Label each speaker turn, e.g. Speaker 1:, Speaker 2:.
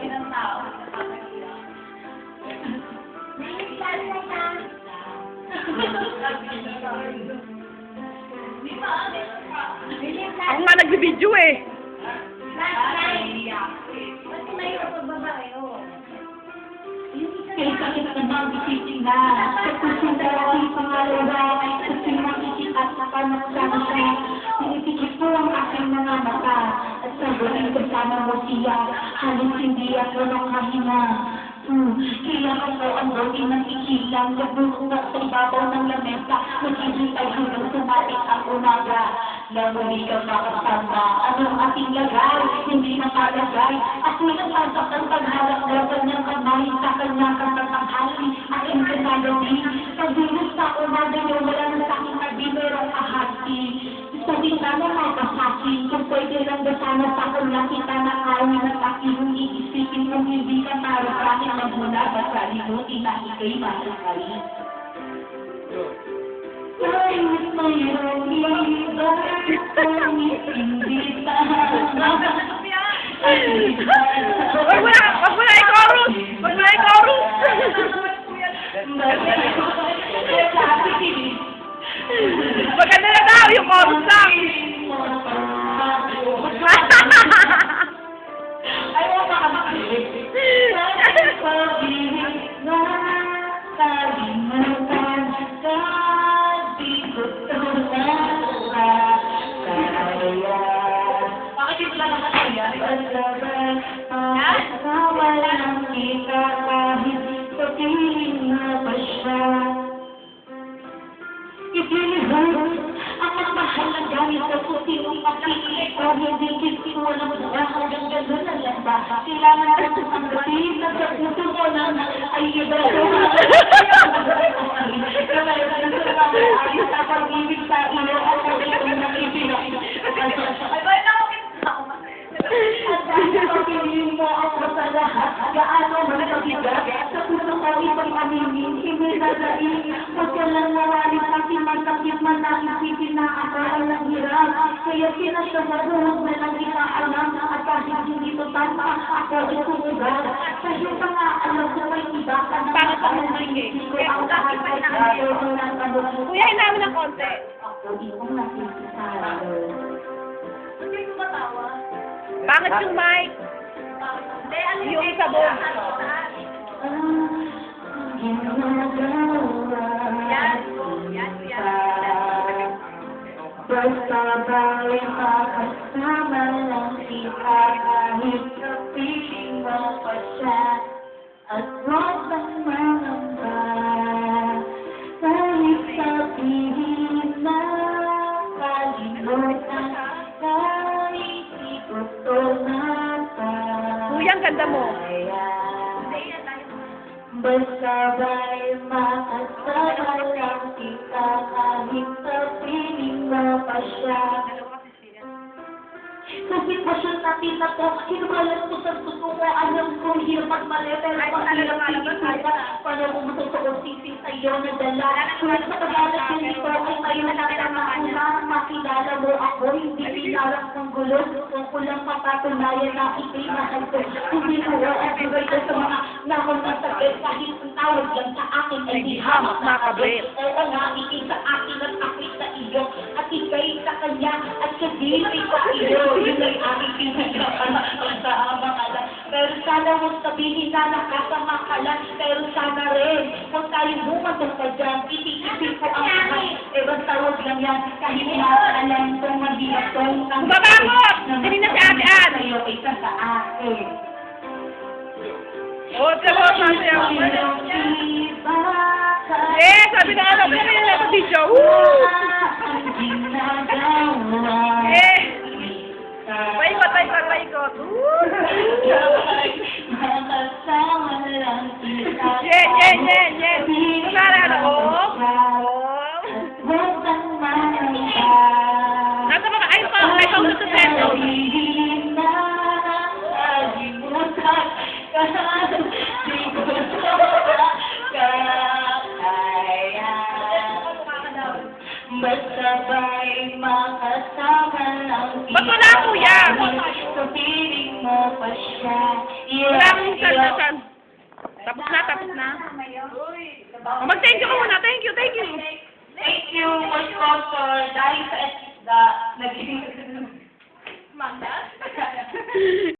Speaker 1: dami ng tao. Ba?
Speaker 2: Ako nga nagbibideo eh.
Speaker 3: Kailangan na sa kusong dalawang pangalawa ay makikita sa panagsama siya. Pinipikit ko ang aking mga mata at mo siya. Halos hindi ako nakahinga. Hmm, kailangan ko ang buti ng ikilang nabulungat sa ibabaw ng lamesa. Naghihintay hanggang sumalit ang umaga. Lamuli ka makasama. Anong ating lagay? Hindi nakalagay. At may nasasak ang pagharap na kanyang kamay sa kanyang katatanghali. Aking pinagawi. Pagdilos sa umaga niyo, wala na sa aking tabi, merong ahati. Sabi na na makasaki, kung pwede lang ba sana sa kung nakita na na sa aking iisipin kung hindi ka para sa akin magmula sa limutin na ikay masakali. Kahit
Speaker 2: Wag na, wag mo na i-chorus! Wag mo na i-chorus! Maganda na daw yung chorus lang!
Speaker 3: Kailangan na tumanggapin na sa puso mo na ay iba ko. Kaya na sa mga ayos sa pag-ibig sa iyo at pag-ibig sa puso ko ibang aminin, hindi dadaing, huwag ka lang mawalit sa akin, masakit man na isipin na ako ay naghirap. Kaya sinasyasabuhog na lang kita alam, at kahit hindi tama, ako ay sumugat. Dahil pa nga alam ko iba ka na
Speaker 2: Bakit ako nangingin?
Speaker 3: ko ang kahit ay ng tanong.
Speaker 2: Kuya, namin ng konti.
Speaker 3: Ako.
Speaker 1: Hindi ko matawa.
Speaker 2: Bakit yung mic?
Speaker 1: Hindi,
Speaker 2: Yung sabon.
Speaker 3: Basta ba'y makasama lang kita kahit sa piling mo pa siya at huwag kang mangamba kahit sabihin na kalimutan di gusto na pa
Speaker 2: Kuya, ang ganda mo.
Speaker 3: Basta ba'y makasama lang kita kahit sa piling mo pa siya. Sa sitwasyon natin na to, hinumalas ko sa gusto ko, alam ko hirap at mali, pero
Speaker 1: Ay,
Speaker 3: ang
Speaker 1: talaga
Speaker 3: hirap
Speaker 1: nga naman,
Speaker 3: kikita, paano kung matutulog sisig sa iyo na dala. Kung sa kagalat yung ito ay kayo na una, makilala mo ako, hindi pinarap ng gulo, kung kulang mapatunayan na ikay mahal ko. Hindi ko ko sa mga nakong masakit, kahit ang tawag lang sa akin ay di hamak na kabit. Oo nga, ikay sa akin at ako'y sa iyo, at ikay sa kanya, at din ay sa iyo. Yun ay aking pinagkakalak sa amalan. Pero sana huwag sabihin na nakasama ka lang, pero sana rin, huwag tayong bumatong pa dyan, itikipin ko ang. Eh, basta huwag lang yan, kahit na alam kong mabigat kong ang
Speaker 2: Babangot! Kanina si Ate Ann.
Speaker 3: Sa'yo, isa sa akin.
Speaker 2: Oh, sabi ko sasayaw. Eh, sabi na alam ko na sa video. Woo! Eh, paikot, paikot, paikot. Woo! Yeah, yeah, yeah, yeah. Ba't wala
Speaker 3: ko yan? Wala
Speaker 2: akong sandasal. Tapos na, tapos na. Oh, Mag-thank you ka muna. Thank you, thank you.
Speaker 3: Thank you, my sponsor. Dahil sa etis na naging... Manda?